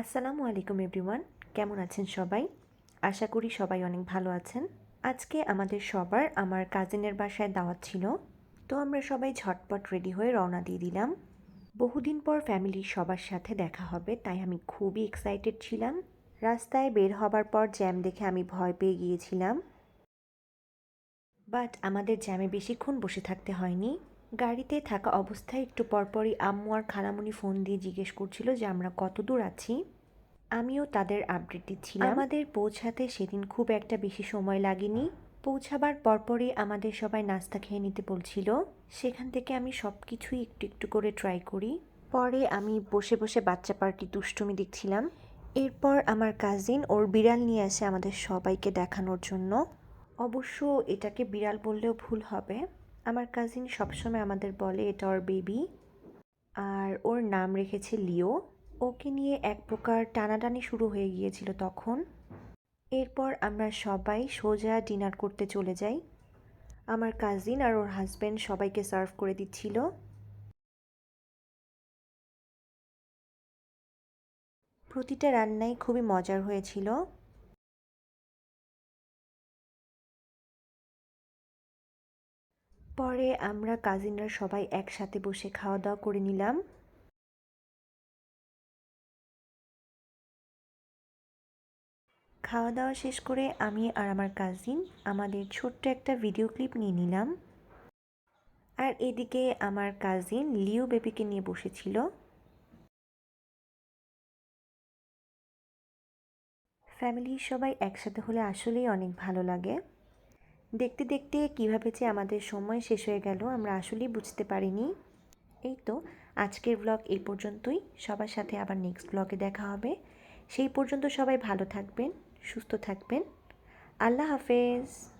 আসসালামু আলাইকুম এভরিওয়ান। কেমন আছেন সবাই? আশা করি সবাই অনেক ভালো আছেন। আজকে আমাদের সবার, আমার কাজিনের বাসায় দাওয়াত ছিল। তো আমরা সবাই ঝটপট রেডি হয়ে রওনা দিয়ে দিলাম। বহুদিন পর ফ্যামিলির সবার সাথে দেখা হবে, তাই আমি খুবই এক্সাইটেড ছিলাম। রাস্তায় বের হবার পর জ্যাম দেখে আমি ভয় পেয়ে গিয়েছিলাম। বাট আমাদের জ্যামে বেশিক্ষণ বসে থাকতে হয়নি। গাড়িতে থাকা অবস্থায় একটু পরপরই আম্মু আর খালামুনি ফোন দিয়ে জিজ্ঞেস করছিল যে, আমরা কত দূর আছি? আমিও তাদের আপডেট দিচ্ছিলাম। আমাদের পৌঁছাতে সেদিন খুব একটা বেশি সময় লাগেনি। পৌঁছাবার পরপরই আমাদের সবাই নাস্তা খেয়ে নিতে বলছিল। সেখান থেকে আমি সব কিছুই একটু একটু করে ট্রাই করি। পরে আমি বসে বসে বাচ্চা পার্টি দুষ্টুমি দেখছিলাম। এরপর আমার কাজিন ওর বিড়াল নিয়ে আসে আমাদের সবাইকে দেখানোর জন্য। অবশ্য এটাকে বিড়াল বললেও ভুল হবে। আমার কাজিন সবসময় আমাদের বলে এটা ওর বেবি আর ওর নাম রেখেছে লিও। ওকে নিয়ে এক প্রকার টানাটানি শুরু হয়ে গিয়েছিল তখন। এরপর আমরা সবাই সোজা ডিনার করতে চলে যাই। আমার কাজিন আর ওর হাজব্যান্ড সবাইকে সার্ভ করে দিচ্ছিল। প্রতিটা রান্নাই খুবই মজার হয়েছিল। পরে আমরা কাজিনরা সবাই একসাথে বসে খাওয়া দাওয়া করে নিলাম। খাওয়া দাওয়া শেষ করে আমি আর আমার কাজিন আমাদের ছোট্ট একটা ভিডিও ক্লিপ নিয়ে নিলাম। আর এদিকে আমার কাজিন লিও বেবিকে নিয়ে বসেছিল। ফ্যামিলির সবাই একসাথে হলে আসলেই অনেক ভালো লাগে। দেখতে দেখতে কীভাবে যে আমাদের সময় শেষ হয়ে গেল, আমরা আসলেই বুঝতে পারিনি। এই তো আজকের ব্লগ এই পর্যন্তই। সবার সাথে আবার নেক্সট ব্লগে দেখা হবে। সেই পর্যন্ত সবাই ভালো থাকবেন, সুস্থ থাকবেন। আল্লাহ হাফেজ।